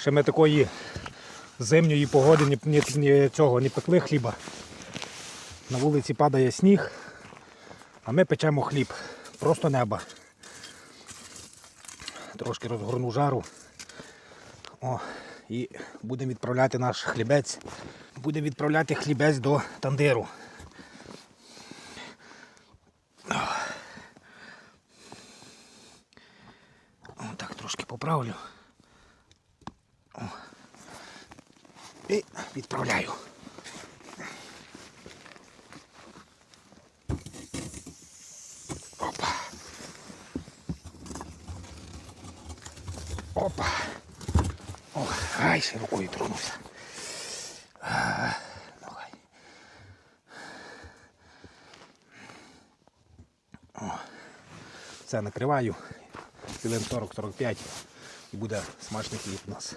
Ще ми такої зимньої погоди ні, ні, ні цього, не пекли хліба. На вулиці падає сніг, а ми печемо хліб. Просто неба. Трошки розгорну жару. О, і будемо відправляти наш хлібець. Будемо відправляти хлібець до тандиру. О, так трошки поправлю. О. І відправляю. Опа. Опа. О, ай, ще рукою. О. Все накриваю. Хвилин 40-45 і буде смачний хліб у нас.